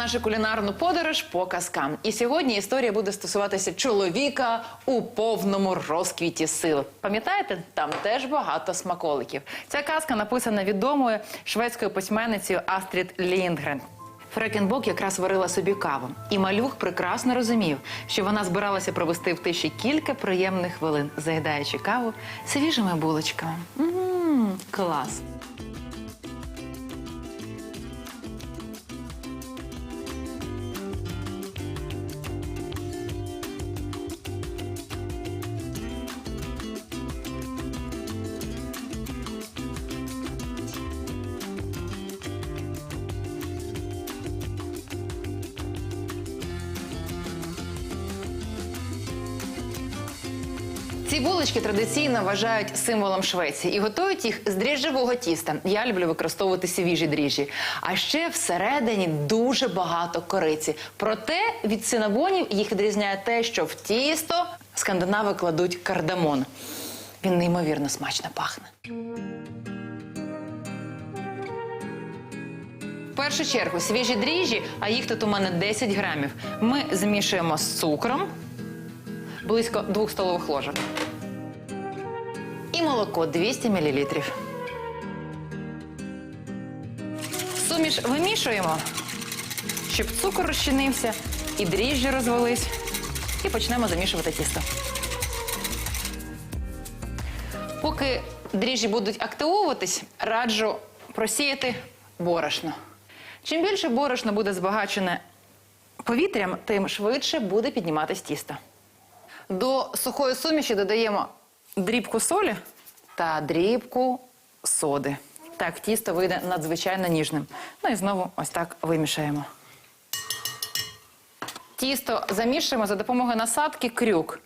Нашу кулінарну подорож по казкам. І сьогодні історія буде стосуватися чоловіка у повному розквіті сил. Пам'ятаєте, там теж багато смаколиків. Ця казка написана відомою шведською письменницею Астрід Ліндгрен. Фрекенбок якраз варила собі каву, і малюх прекрасно розумів, що вона збиралася провести в тиші кілька приємних хвилин, заїдаючи каву свіжими булочками. Мм, клас! Ці булочки традиційно вважають символом Швеції і готують їх з дріжджового тіста. Я люблю використовувати свіжі дріжджі. А ще всередині дуже багато кориці. Проте від синабонів їх відрізняє те, що в тісто скандинави кладуть кардамон. Він неймовірно смачно пахне. В першу чергу свіжі дріжджі, а їх тут у мене 10 грамів. Ми змішуємо з цукром близько 2 столових ложок. І молоко 200 мл. Суміш вимішуємо, щоб цукор розчинився і дріжджі розвелись. І почнемо замішувати тісто. Поки дріжджі будуть активовуватись, раджу просіяти борошно. Чим більше борошно буде збагачене повітрям, тим швидше буде підніматись тісто. До сухої суміші додаємо дрібку солі та дрібку соди. Так, тісто вийде надзвичайно ніжним. Ну і знову ось так вимішаємо. Тісто замішуємо за допомогою насадки крюк.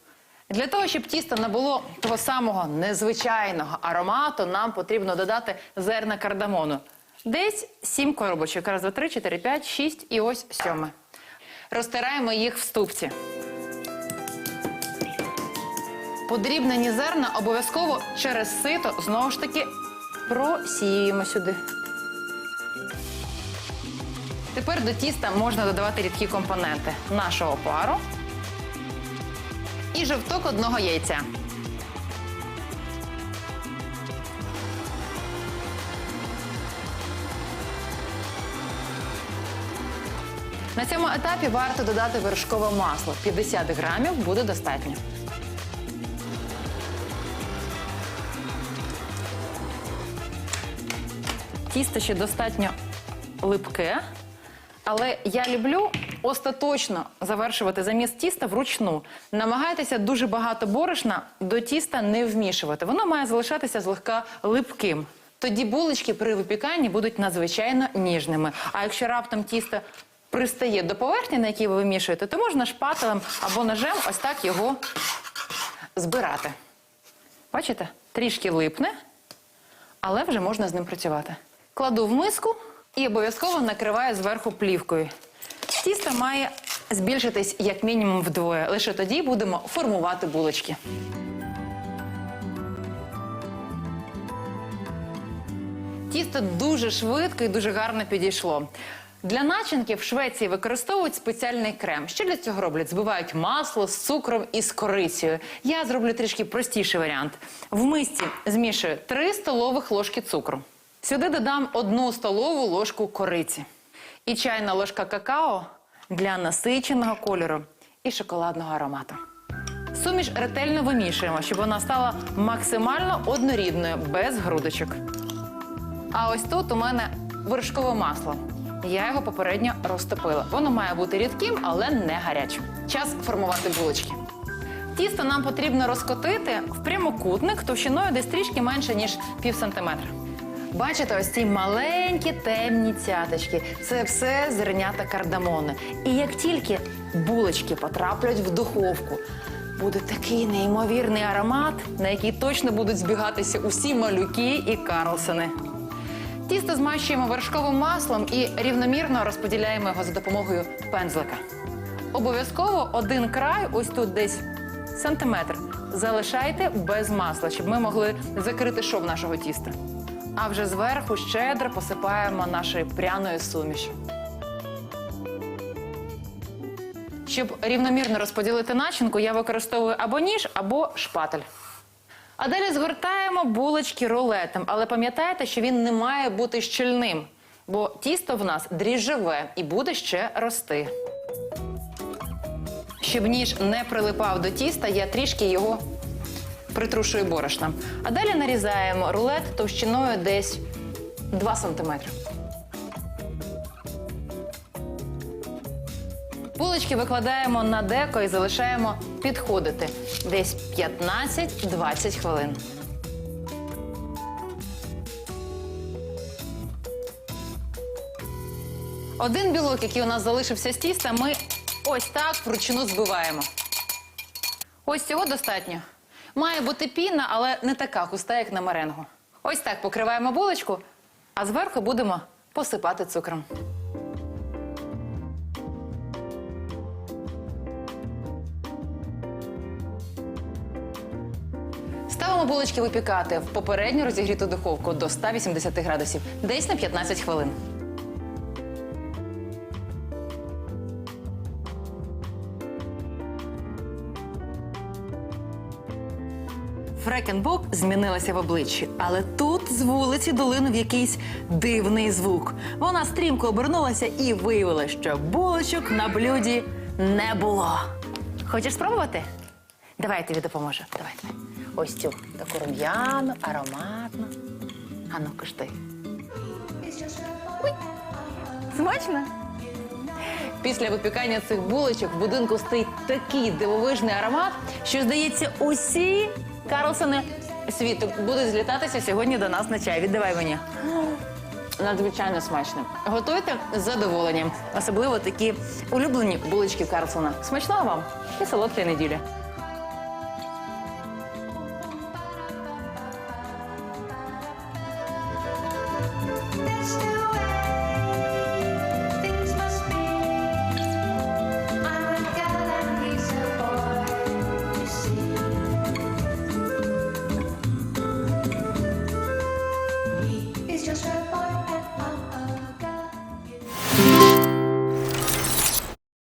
Для того, щоб тісто набуло того самого незвичайного аромату, нам потрібно додати зерна кардамону. Десь 7 коробочок. Раз, два, три, чотири, п'ять, шість і ось сьоме. Розтираємо їх в ступці. Подрібнені зерна обов'язково через сито знову ж таки просіюємо сюди. Тепер до тіста можна додавати рідкі компоненти нашого пару і жовток одного яйця. На цьому етапі варто додати вершкове масло. 50 грамів буде достатньо. Тісто ще достатньо липке, але я люблю остаточно завершувати заміс тіста вручну. Намагайтеся дуже багато борошна до тіста не вмішувати. Воно має залишатися злегка липким. Тоді булочки при випіканні будуть надзвичайно ніжними. А якщо раптом тісто пристає до поверхні, на якій ви вимішуєте, то можна шпателем або ножем ось так його збирати. Бачите? Трішки липне, але вже можна з ним працювати. Кладу в миску і обов'язково накриваю зверху плівкою. Тісто має збільшитись як мінімум вдвоє. Лише тоді будемо формувати булочки. Тісто дуже швидко і дуже гарно підійшло. Для начинки в Швеції використовують спеціальний крем. Що для цього роблять? Збивають масло з цукром і з корицею. Я зроблю трішки простіший варіант. В мисці змішую 3 столових ложки цукру. Сюди додам 1 столову ложку кориці. І чайна ложка какао для насиченого кольору і шоколадного аромату. Суміш ретельно вимішуємо, щоб вона стала максимально однорідною, без грудочок. А ось тут у мене вершкове масло. Я його попередньо розтопила. Воно має бути рідким, але не гарячим. Час формувати булочки. Тісто нам потрібно розкотити в прямокутник товщиною десь трішки менше, ніж пів сантиметра. Бачите, ось ці маленькі темні цяточки. Це все зернята кардамону. І як тільки булочки потраплять в духовку. Буде такий неймовірний аромат, на який точно будуть збігатися усі малюки і Карлсони. Тісто змащуємо вершковим маслом і рівномірно розподіляємо його за допомогою пензлика. Обов'язково один край, ось тут десь сантиметр, залишайте без масла, щоб ми могли закрити шов нашого тіста. А вже зверху щедро посипаємо нашою пряною сумішю. Щоб рівномірно розподілити начинку, я використовую або ніж, або шпатель. А далі згортаємо булочки рулетом, але пам'ятайте, що він не має бути щільним, бо тісто в нас дріжджове і буде ще рости. Щоб ніж не прилипав до тіста, я трішки його притрушую борошном. А далі нарізаємо рулет товщиною десь 2 см. Булочки викладаємо на деко і залишаємо підходити десь 15-20 хвилин. Один білок, який у нас залишився з тіста, ми ось так вручну збиваємо. Ось цього достатньо. Має бути піна, але не така густа, як на меренгу. Ось так покриваємо булочку, а зверху будемо посипати цукром. Ставимо булочки випікати в попередньо розігріту духовку до 180 градусів, десь на 15 хвилин. Фрекенбок змінилася в обличчі, але тут з вулиці долинув якийсь дивний звук. Вона стрімко обернулася і виявила, що булочок на блюді не було. Хочеш спробувати? Давай я тобі допоможу. Давай, давай. Ось цю таку рум'яну, ароматну. Ану, куштуй. Смачно? Після випікання цих булочок в будинку стоїть такий дивовижний аромат, що здається, усі Карлсони світу будуть злітатися сьогодні до нас на чай. Віддавай мені. Надзвичайно смачно. Готуйте з задоволенням, особливо такі улюблені булочки Карлсона. Смачного вам і солодкої неділі.